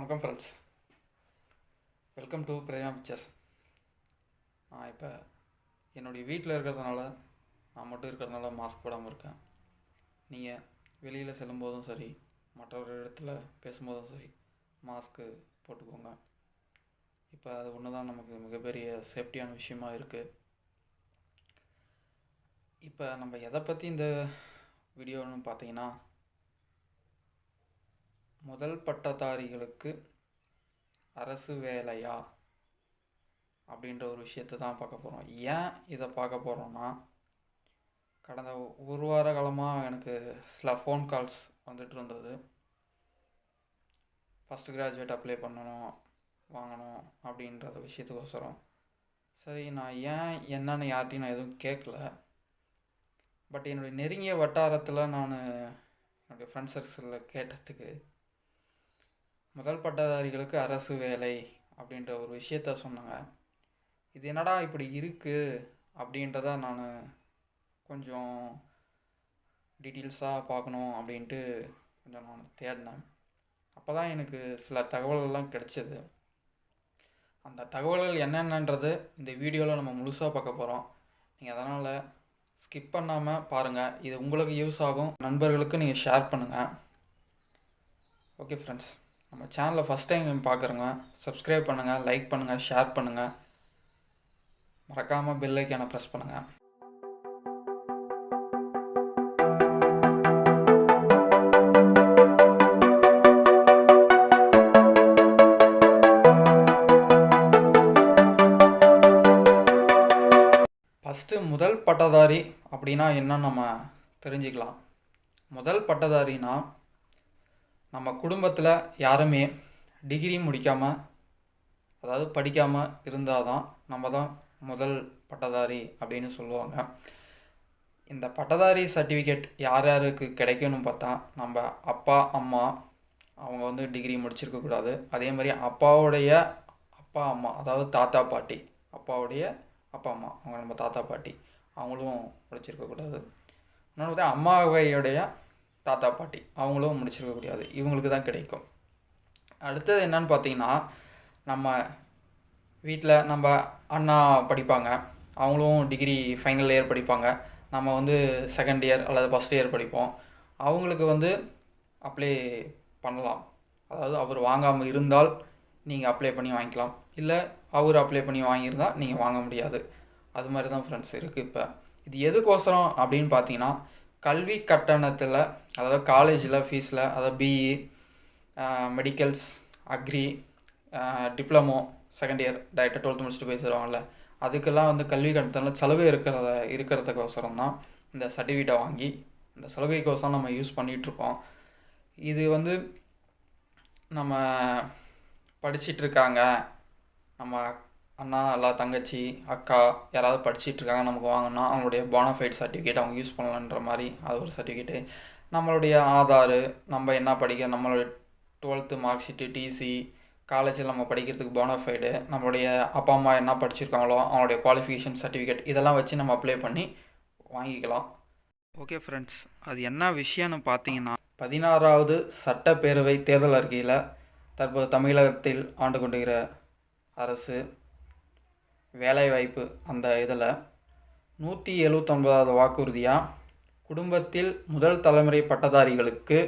வணக்கம் friends welcome to Prema pictures நான் இப்போ என்னுடைய வீட்டில் இருக்கிறதுனால நான் மட்டும் இருக்கிறதுனால மாஸ்க் போடாமல் இருக்கேன். நீங்கள் வெளியில் செல்லும்போதும் சரி மற்ற ஒரு இடத்துல பேசும்போதும் சரி மாஸ்க்கு போட்டுக்கோங்க. இப்போ அது ஒன்று தான் நமக்கு மிகப்பெரிய சேஃப்டியான விஷயமா இருக்குது இப்போ நம்ம எதை பற்றி இந்த வீடியோன்னு பார்த்தீங்கன்னா முதல் பட்டதாரிகளுக்கு அரசு வேலையா? அப்படின்ற ஒரு விஷயத்தை தான் பார்க்க போகிறோம் ஏன் இதை பார்க்க போகிறோம்னா கடந்த ஒரு வார காலமாக எனக்கு சில ஃபோன் கால்ஸ் வந்துட்டு இருந்தது. ஃபஸ்ட் கிராஜுவேட் அப்ளை பண்ணணும் வாங்கணும் அப்படின்றத விஷயத்துக்கோசரம். சரி நான் ஏன் என்னன்னு யார்ட்டையும் நான் எதுவும் கேட்கல. பட் என்னுடைய நெருங்கிய வட்டாரத்தில் நான் என்னுடைய ஃப்ரெண்ட் சர்க்கிளில் கேட்டதுக்கு முதல் பட்டதாரிகளுக்கு அரசு வேலை அப்படின்ற ஒரு விஷயத்த சொன்னாங்க. இது என்னடா இப்படி இருக்குது அப்படின்றத நான் கொஞ்சம் டீட்டெயில்ஸாக பார்க்கணும் அப்படின்ட்டு கொஞ்சம் நான் தேடினேன். அப்போ தான் எனக்கு சில தகவல்கள்லாம் கிடச்சிது. அந்த தகவல்கள் என்னென்னன்றது இந்த வீடியோவில் நம்ம முழுசாக பார்க்க போகிறோம் நீங்கள் அதனால் ஸ்கிப் பண்ணாமல் பாருங்கள் இது உங்களுக்கு யூஸ் ஆகும். நண்பர்களுக்கு நீங்கள் ஷேர் பண்ணுங்கள் ஓகே ஃப்ரெண்ட்ஸ் நம்ம சேனலை ஃபஸ்ட் டைம் பார்க்குறோங்க சப்ஸ்கிரைப் பண்ணுங்கள் லைக் பண்ணுங்கள் ஷேர் பண்ணுங்கள் மறக்காமல் பெல் ஐக்கானை ப்ரெஸ் பண்ணுங்கள் ஃபஸ்ட்டு முதல் பட்டதாரி அப்படின்னா என்னன்னு நம்ம தெரிஞ்சுக்கலாம். முதல் பட்டதாரினா நம்ம குடும்பத்தில் யாருமே டிகிரி முடிக்காமல் அதாவது படிக்காமல் இருந்தால் தான் நம்ம தான் முதல் பட்டதாரி அப்படின்னு சொல்லுவாங்க. இந்த பட்டதாரி சர்டிஃபிகேட் யார் யாருக்கு கிடைக்கணும்னு பார்த்தா நம்ம அப்பா அம்மா அவங்க வந்து டிகிரி முடிச்சிருக்கக்கூடாது அதே மாதிரி அப்பாவுடைய அப்பா அம்மா அதாவது தாத்தா பாட்டி அப்பாவுடைய அப்பா அம்மா அவங்க நம்ம தாத்தா பாட்டி அவங்களும் முடிச்சிருக்கக்கூடாது இன்னொன்று பார்த்தா அம்மாவையுடைய தாத்தா பாட்டி அவங்களும் முடிச்சிருக்க முடியாது. இவங்களுக்கு தான் கிடைக்கும். அடுத்தது என்னன்னு பார்த்தீங்கன்னா நம்ம வீட்டில் நம்ம அண்ணா படிப்பாங்க. அவங்களும் டிகிரி ஃபைனல் இயர் படிப்பாங்க. நம்ம வந்து செகண்ட் இயர் அல்லது ஃபஸ்ட் இயர் படிப்போம். அவங்களுக்கு வந்து அப்ளை பண்ணலாம். அதாவது அவர் வாங்காமல் இருந்தால் நீங்கள் அப்ளை பண்ணி வாங்கிக்கலாம். இல்லை அவர் அப்ளை பண்ணி வாங்கியிருந்தால் நீங்கள் வாங்க முடியாது. அது மாதிரி தான் ஃப்ரெண்ட்ஸ் இருக்குது இப்போ. இது எதுக்கோசரம் அப்படின்னு பார்த்தீங்கன்னா கல்வி கட்டணத்தில் அதாவது காலேஜில் ஃபீஸில் அதாவது BE medicals agri diploma second year டைரெக்டாக டுவெல்த் முடிச்சுட்டு போய் அதுக்கெல்லாம் வந்து கல்வி கட்டணத்தில் சலுகை இருக்கிறத இருக்கிறதுக்கோசரம் தான் இந்த சர்டிஃபிகேட்டை வாங்கி இந்த சலுகைக்கோசரம் நம்ம யூஸ் பண்ணிகிட்ருக்கோம் இது வந்து நம்ம படிச்சிட்டு இருக்காங்க நம்ம அண்ணா அல்லா தங்கச்சி அக்கா யாராவது படிச்சிட்டு இருக்காங்க நமக்கு வாங்கினா அவங்களுடைய போனஃபைட் சர்டிஃபிகேட் அவங்க யூஸ் பண்ணலான்ற மாதிரி அது ஒரு சர்டிஃபிகேட்டு நம்மளுடைய ஆதாரு நம்ம என்ன படிக்க நம்மளுடைய டுவெல்த்து மார்க் ஷீட்டு டிசி காலேஜில் நம்ம படிக்கிறதுக்கு போனஃபைடு நம்மளுடைய அப்பா அம்மா என்ன படிச்சிருக்காங்களோ அவங்களுடைய குவாலிஃபிகேஷன் சர்டிஃபிகேட் இதெல்லாம் வச்சு நம்ம அப்ளை பண்ணி வாங்கிக்கலாம். ஓகே ஃப்ரெண்ட்ஸ் அது என்ன விஷயம்னு பார்த்தீங்கன்னா பதினாறாவது சட்டப்பேரவை தேர்தல் அறிக்கையில் தற்போது தமிழகத்தில் ஆண்டு கொண்டிருக்கிற அரசு வேலைவாய்ப்பு அந்த இதில் நூற்றி எழுவத்தொன்பதாவது வாக்குறுதியாக குடும்பத்தில் முதல் தலைமுறை பட்டதாரிகளுக்கு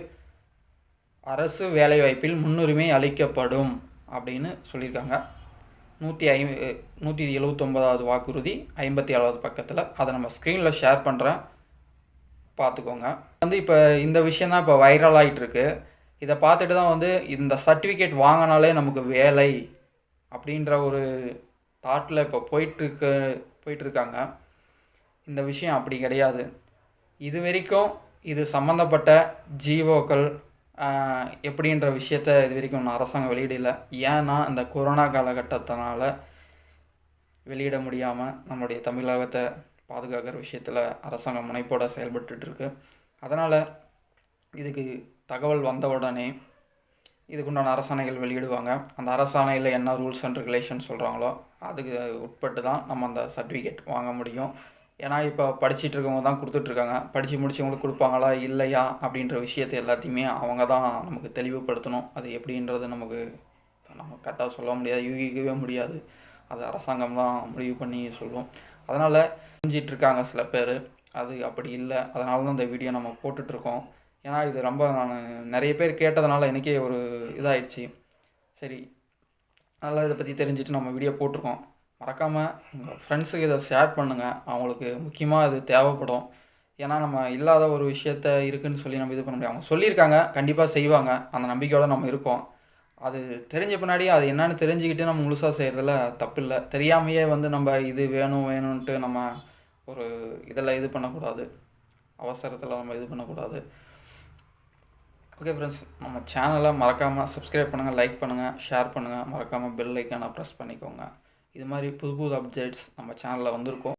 அரசு வேலைவாய்ப்பில் முன்னுரிமை அளிக்கப்படும் அப்படின்னு சொல்லியிருக்காங்க. நூற்றி ஐ நூற்றி எழுவத்தொம்பதாவது வாக்குறுதி ஐம்பத்தி ஏழாவது பக்கத்தில். அதை நம்ம ஸ்க்ரீனில் ஷேர் பண்ணுறேன் பார்த்துக்கோங்க. வந்து இப்போ இந்த விஷயம் தான் இப்போ வைரல் ஆகிட்டுருக்கு இதை பார்த்துட்டு தான் வந்து இந்த சர்டிஃபிகேட் வாங்கினாலே நமக்கு வேலை அப்படின்ற ஒரு தாட்டில் இப்போ போயிட்டுருக்கு போயிட்டுருக்காங்க. இந்த விஷயம் அப்படி கிடையாது. இது வரைக்கும் இது சம்மந்தப்பட்ட ஜிஓக்கள் எப்படின்ற விஷயத்த இது வரைக்கும் ஒன்று அரசாங்கம் வெளியிடல. ஏன்னா இந்த கொரோனா காலகட்டத்தினால வெளியிட முடியாமல் நம்மளுடைய தமிழகத்தை பாதுகாக்கிற விஷயத்தில் அரசாங்கம் முனைப்போட செயல்பட்டுருக்கு அதனால் இதுக்கு தகவல் வந்த உடனே இதுக்குண்டான அரசாணைகள் வெளியிடுவாங்க. அந்த அரசாணையில் என்ன ரூல்ஸ் அண்ட் ரெகுலேஷன் சொல்கிறாங்களோ அதுக்கு உட்பட்டு தான் நம்ம அந்த சர்டிஃபிகேட் வாங்க முடியும். ஏன்னா இப்போ படிச்சிட்டு இருக்கவங்க தான் கொடுத்துட்ருக்காங்க படித்து முடிச்சவங்களுக்கு கொடுப்பாங்களா இல்லையா அப்படின்ற விஷயத்தை எல்லாத்தையுமே அவங்க தான் நமக்கு தெளிவுபடுத்தணும். அது எப்படின்றது நமக்கு நம்ம கரெக்டாக சொல்ல முடியாது யூகிக்கவே முடியாது. அது அரசாங்கம் தான் முடிவு பண்ணி சொல்லுவோம் அதனால் செஞ்சிட்ருக்காங்க சில பேர். அது அப்படி இல்லை. அதனால தான் இந்த வீடியோ நம்ம போட்டுட்ருக்கோம் ஏன்னா இது ரொம்ப நான் நிறைய பேர் கேட்டதுனால எனக்கே ஒரு இதாகிடுச்சு சரி அதனால் இதை பற்றி தெரிஞ்சுட்டு நம்ம வீடியோ போட்டிருக்கோம். மறக்காமல் உங்கள் ஃப்ரெண்ட்ஸுக்கு இதை ஷேர் பண்ணுங்கள் அவங்களுக்கு முக்கியமாக இது தேவைப்படும். ஏன்னா நம்ம இல்லாத ஒரு விஷயத்த இருக்குதுன்னு சொல்லி நம்ம இது பண்ண முடியாது. அவங்க சொல்லியிருக்காங்க கண்டிப்பாக செய்வாங்க. அந்த நம்பிக்கையோடு நம்ம இருக்கோம். அது தெரிஞ்ச பின்னாடி அது என்னன்னு தெரிஞ்சுக்கிட்டு நம்ம முழுசாக செய்கிறதுல தப்பு இல்லை தெரியாமையே வந்து நம்ம இது வேணும் வேணும்ன்ட்டு நம்ம ஒரு இதில் இது பண்ணக்கூடாது. அவசரத்தில் நம்ம இது பண்ணக்கூடாது. ஓகே ஃப்ரெண்ட்ஸ் நம்ம சேனலை மறக்காமல் சப்ஸ்கிரைப் பண்ணுங்கள் லைக் பண்ணுங்கள் ஷேர் பண்ணுங்கள் மறக்காமல் பெல் ஐக்கானை ப்ரெஸ் பண்ணிக்கோங்க. இது மாதிரி புது புது அப்டேட்ஸ் நம்ம சேனலில் வந்திருக்கோம்.